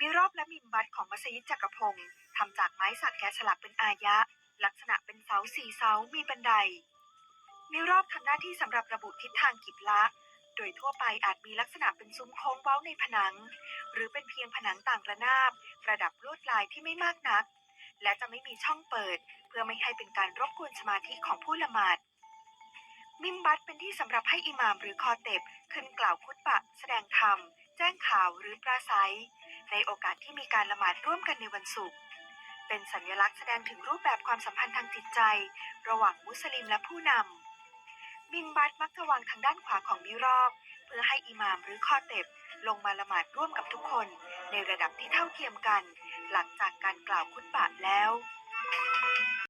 มัสยิดจักรพงศ์ทำจากไม้สักแกะสลักเป็นอายะ ลักษณะเป็นเสาสี่เสามีบันได มีรอบทำหน้าที่สำหรับระบุทิศทางกิบละ โดยทั่วไปอาจมีลักษณะเป็นซุ้มโค้งเว้าในผนัง หรือเป็นเพียงผนังต่างระนาบ ประดับลวดลายที่ไม่มากนัก และจะไม่มีช่องเปิด เพื่อไม่ให้เป็นการรบกวนสมาธิของผู้ละหมาดมิมบัตเป็นที่สำหรับให้อิหม่ามหรือคอเต็บขึ้นกล่าวคุตบะแสดงธรรม แจ้งข่าวหรือปราศัย ในโอกาสที่มีการละหมาดร่วมกันในวันศุกร์เป็นสัญลักษณ์แสดงถึงรูปแบบความสัมพันธ์ทางจิตใจ ระหว่างมุสลิมและผู้นำมินบัตมักจะวางทางด้านขวาของมิรอบ เพื่อให้อิหม่ามหรือคอเต็บลงมาละหมาดร่วมกับทุกคน ในระดับที่เท่าเทียมกัน หลังจากการกล่าวคุตบา